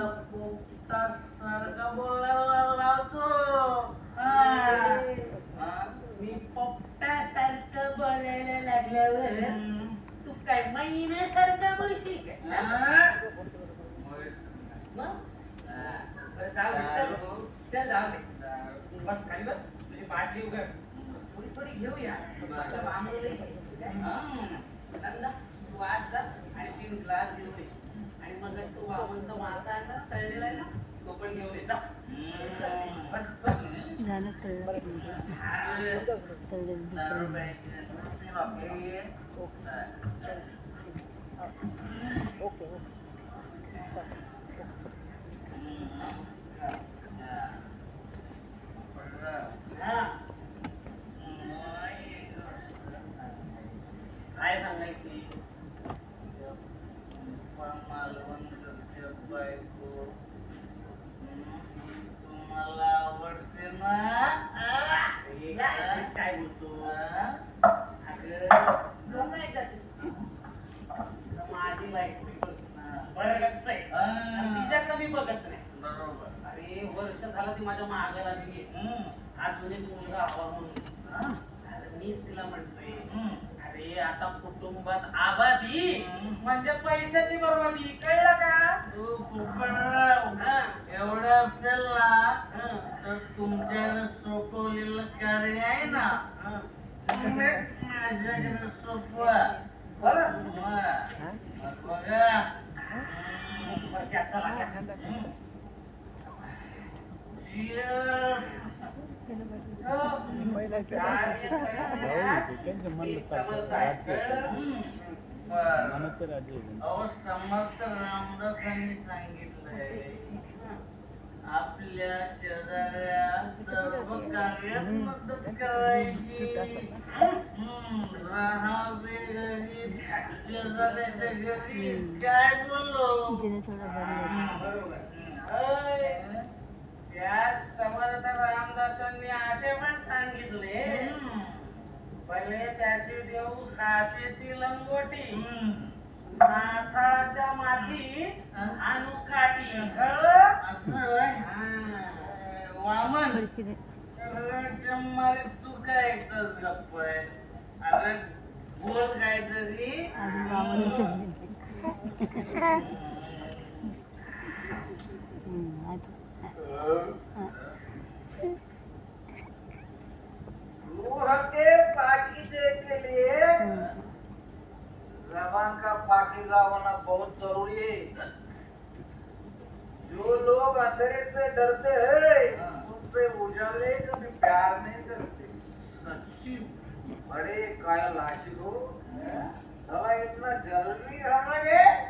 तुला पोपटा सारखा बोलायला लावतो हा. हा? मी पोपटासारखं बोलायला लागल्यावर. तू काय महिन्यासारखं बोलशील का हा? मग. बरं, जाऊ दे चल चल जाऊ दे बस खाली बस तुझी बाटली उघड थोडी थोडी घेऊया चांगलं बांबूला घ्यायचं काय हम्म. नंदा तू आज जा आणि तीन ग्लास घेऊन ये आणि मग तो बाबूंचा मासा आहे ना तळलेला आहे ना तो पण घेऊन ये जा. बस बस. दुसरं प्यायची नाही बाकी. Okay okay. हा. काय सांगायची? तुम्हाला आवडते ना काय बोलतो माझी बायको बरगतच आहे आणि तिच्याकडे मी बघत नाही बरोबर अरे वर्ष झालं ती माझ्या मागे लागली. अजून एक मुलगा हवा म्हणून. मीच तिला म्हणतोय. आता कुटुंबात आबादी. म्हणजे पैशाची बरोबरी कळलं का? तू हा. एवढं असेल ना. तर तुमच्याकडे सोपवलेलं कार्य आहे ना. माझ्याकडे सोपवा. बघा. चला, घ्या. Cheers. हो. कार्य करण्यास मी समर्थ रामदासांनी सांगितलंय आपल्या शेजाऱ्या सर्व कार्यात मदत करायची हम्म, राहावे घरी शेजाऱ्याच्या घरी काय बोललो बरोबर. त्या समर्थ रामदासांनी असे पण सांगितले हम्म, पहिले त्याशी देऊ काशेची लंगोटी. नाथाच्या माती काठी. कळलं? असं होय? वामन. जम्मारी तू काय एकटाच गप्प आहे अरे बोल काहीतरी. आधी बाबांनी ठेवली. हम्म, आता. हा. रूह के पाकीजे के लिए हम्म. जबान का पाकीजा होना बहुत जरूरी है जो लोग अंधेरे से डरते हैं उनसे उजाले कभी प्यार नहीं करते. सच्ची बड़े कायल आशिक हो. साला इतना जल्दी हमें